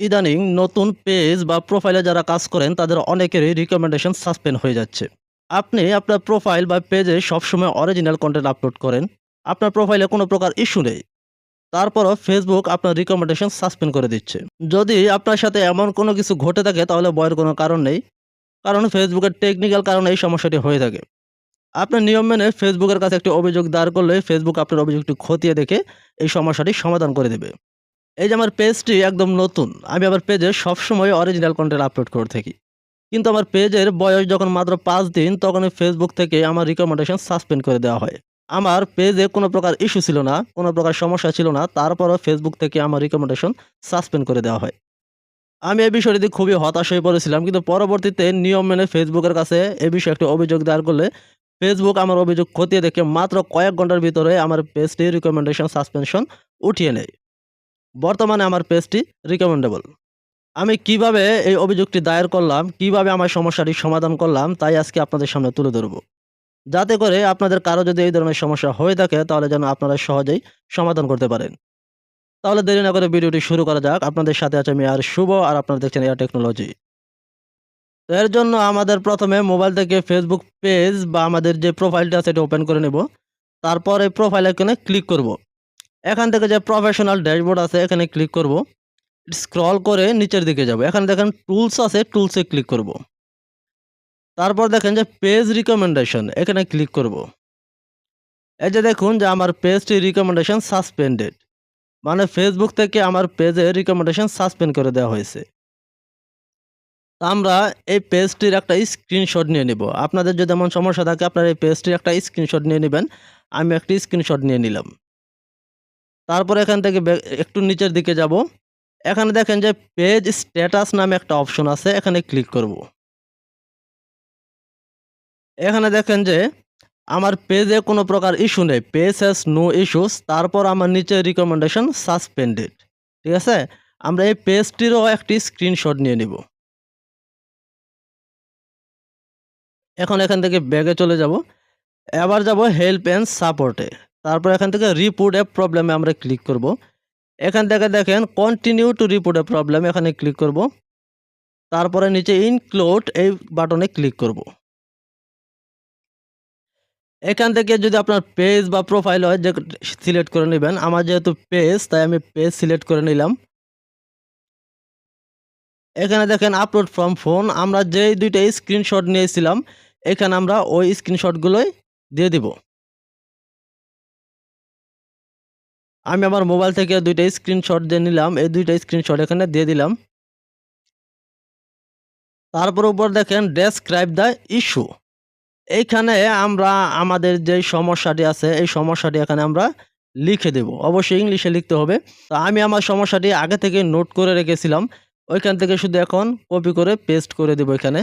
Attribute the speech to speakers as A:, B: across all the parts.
A: ইদানিং নতুন পেজ বা প্রোফাইলে যারা কাজ করেন, তাদের অনেকেরই রিকমেন্ডেশন সাসপেন্ড হয়ে যাচ্ছে। আপনি আপনার প্রোফাইল বা পেজে সবসময় অরিজিনাল কন্টেন্ট আপলোড করেন। আপনার প্রোফাইলে কোনো প্রকার ইস্যু নেই। তারপরও ফেসবুক আপনার রিকমেন্ডেশন সাসপেন্ড করে দিচ্ছে। যদি আপনার সাথে এমন কোনো কিছু ঘটে থাকে, তাহলে বয়ের কোনো কারণ নেই। কারণ ফেসবুকের টেকনিক্যাল কারণে এই সমস্যাটি হয়ে থাকে। আপনার নিয়ম মেনে ফেসবুকের কাছে একটি অভিযোগ দাঁড় করলে ফেসবুক আপনার অভিযোগটি খতিয়ে দেখে এই সমস্যাটি সমাধান করে দেবে। এই যে আমার পেজটি একদম নতুন, আমি আমার পেজে সবসময় অরিজিনাল কন্টেন্ট আপলোড করে থাকি। কিন্তু আমার পেজের বয়স যখন মাত্র পাঁচ দিন, তখন ফেসবুক থেকে আমার রিকমেন্ডেশন সাসপেন্ড করে দেওয়া হয়। আমার পেজে কোনো প্রকার ইস্যু ছিল না, কোনো প্রকার সমস্যা ছিল না, তারপরও ফেসবুক থেকে আমার রিকমেন্ডেশন সাসপেন্ড করে দেওয়া হয়। আমি এই বিষয়টি খুবই হতাশ হয়ে পড়েছিলাম, কিন্তু পরবর্তীতে নিয়ম মেনে ফেসবুকের কাছে এ বিষয়ে একটি অভিযোগ দায়ের করলে ফেসবুক আমার অভিযোগ খতিয়ে দেখে মাত্র কয়েক ঘণ্টার ভিতরে আমার পেজটি রিকমেন্ডেশন সাসপেনশন উঠিয়ে নেয়। বর্তমানে আমার পেজটি রিকমেন্ডেবল আমি কীভাবে এই অভিযোগটি দায়ের করলাম, কীভাবে আমার সমস্যাটি সমাধান করলাম, তাই আজকে আপনাদের সামনে তুলে ধরব। যাতে করে আপনাদের কারও যদি এই ধরনের সমস্যা হয়ে থাকে, তাহলে যেন আপনারা সহজেই সমাধান করতে পারেন। তাহলে দেরি না করে ভিডিওটি শুরু করা যাক। আপনাদের সাথে আছে আমি আর শুভ, আর আপনারা দেখছেন এয়ার টেকনোলজি। এর জন্য আমাদের প্রথমে মোবাইল থেকে ফেসবুক পেজ বা আমাদের যে প্রোফাইলটা আছে, এটা ওপেন করে নেব। তারপর এই প্রোফাইল এখানে ক্লিক করব। এখান থেকে যে প্রফেশনাল ড্যাশবোর্ড আছে, এখানে ক্লিক করব। স্ক্রল করে নিচের দিকে যাব। এখানে দেখেন টুলস আছে টুলসে ক্লিক করব। তারপর দেখেন যে পেজ রিকমেন্ডেশন এখানে ক্লিক করব। এই যে দেখুন যে আমার পেজটি রিকমেন্ডেশন সাসপেন্ডেড মানে ফেসবুক থেকে আমার পেজে রিকমেন্ডেশন সাসপেন্ড করে দেওয়া হয়েছে। আমরা এই পেজটির একটা স্ক্রিনশট নিয়ে নিব। আপনাদের যদি এমন সমস্যা থাকে, আপনারা এই পেজটির একটা স্ক্রিনশট নিয়ে নেবেন। আমি একটি স্ক্রিনশট নিয়ে নিলাম। তারপর এখান থেকে একটু নিচের দিকে যাব। এখানে দেখেন যে পেজ স্ট্যাটাস নামে একটা অপশন আছে, এখানে ক্লিক করব। এখানে দেখেন যে আমার পেজে কোনো প্রকার ইস্যু নেই। পেজ হ্যাজ নো ইস্যুস তারপর আমার নিচে রিকমেন্ডেশন সাসপেন্ডেড ঠিক আছে? আমরা এই পেজটিরও একটি স্ক্রিনশট নিয়ে নিব। এখন এখান থেকে ব্যাগে চলে যাব। এবার যাব হেল্প অ্যান্ড সাপোর্টে তারপর এখান থেকে রিপোর্ট এ প্রবলেমে আমরা ক্লিক করব। এখান থেকে দেখেন continue to report a problem এখানে ক্লিক করব। তারপরে নিচে ইনক্লোড এই বাটনে ক্লিক করব। এখান থেকে যদি আপনার পেজ বা প্রোফাইল হয়, যে সিলেক্ট করে নেবেন। আমার যেহেতু পেজ তাই আমি পেজ সিলেক্ট করে নিলাম। এখানে দেখেন আপলোড ফ্রম ফোন আমরা যেই দুইটা স্ক্রিনশট নিয়েছিলাম, এখানে আমরা ওই স্ক্রিনশটগুলোই দিয়ে দিব। আমি আমার মোবাইল থেকে দুইটা স্ক্রিনশট দিয়ে নিলাম। এই দুইটা স্ক্রিনশট এখানে দিয়ে দিলাম। তারপর উপর দেখেন ডেসক্রাইব দ্য ইস্যু এইখানে আমরা আমাদের যে সমস্যাটি আছে, এই সমস্যাটি এখানে আমরা লিখে দেব। অবশ্যই ইংলিশে লিখতে হবে। তো আমি আমার সমস্যাটি আগে থেকে নোট করে রেখেছিলাম। ওইখান থেকে শুধু এখন কপি করে পেস্ট করে দেব এখানে।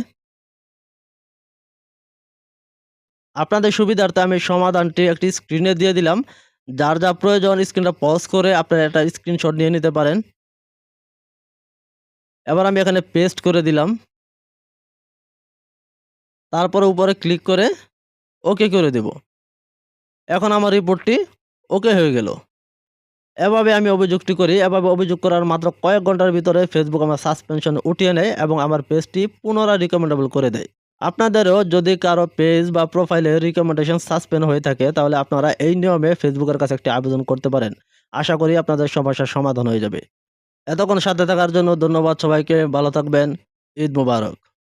A: আপনাদের সুবিধার্থে আমি সমাধানটি একটি স্ক্রিনে দিয়ে দিলাম। যার যা প্রয়োজন স্ক্রিনটা পজ করে আপনারা একটা স্ক্রিনশট নিয়ে নিতে পারেন। এবার আমি এখানে পেস্ট করে দিলাম। তারপরে উপরে ক্লিক করে ওকে করে দেব। এখন আমার রিপোর্টটি ওকে হয়ে গেল। এভাবে আমি অভিযোগটি করি। এভাবে অভিযোগ করার মাত্র কয়েক ঘণ্টার ভিতরে ফেসবুক আমার সাসপেনশন উঠিয়ে নেয় এবং আমার পেজটি পুনরায় রিকমেন্ডেবল করে দেয়। আপনাদেরও যদি কারও পেজ বা প্রোফাইলে রিকমেন্ডেশন সাসপেন্ড হয়ে থাকে, তাহলে আপনারা এই নিয়মে ফেসবুকের কাছে একটি আবেদন করতে পারেন। আশা করি আপনাদের সমস্যার সমাধান হয়ে যাবে। এতক্ষণ সাথে থাকার জন্য ধন্যবাদ সবাইকে। ভালো থাকবেন। ঈদ মুবারক।